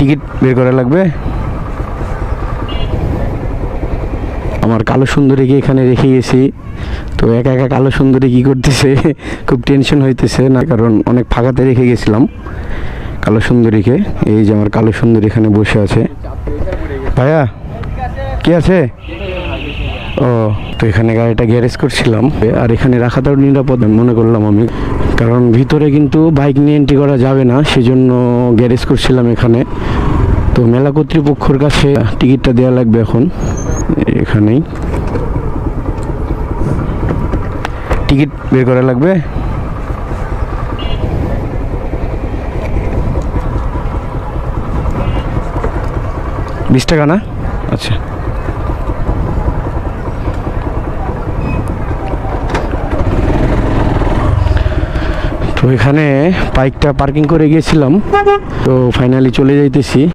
Ticket বের করা লাগবে। আমার কালো সুন্দরীকে এখানে রেখে গেছি। তো একা একা কালো সুন্দরী কী করতেছে? খুব টেনশন হইতেছে, না, কারণ অনেক ফাঁকাতে রেখে গেছিলাম কালো সুন্দরীকে। এই যে আমার কালো সুন্দরী এখানে বসে আছে। ভাইয়া, কি আছে? ও, তো এখানে গাড়িটা গ্যারেজ করছিলাম। আর এখানে রাখাটাও নিরাপদ, মনে করলাম আমি। কারণ ভিতরে কিন্তু বাইক নিয়ে এন্ট্রি করা যাবে না, সেজন্য গ্যারেজ করছিলাম এখানে। তো মেলা কর্তৃপক্ষর কাছে টিকিটটা দেওয়া লাগবে এখন, এখানেই। টিকিট বের করা লাগবে? বিশ টাকা না? আচ্ছা। তো এখানে বাইকটা পার্কিং করে গিয়েছিলাম। তো ফাইনালি চলে যাইতেছি।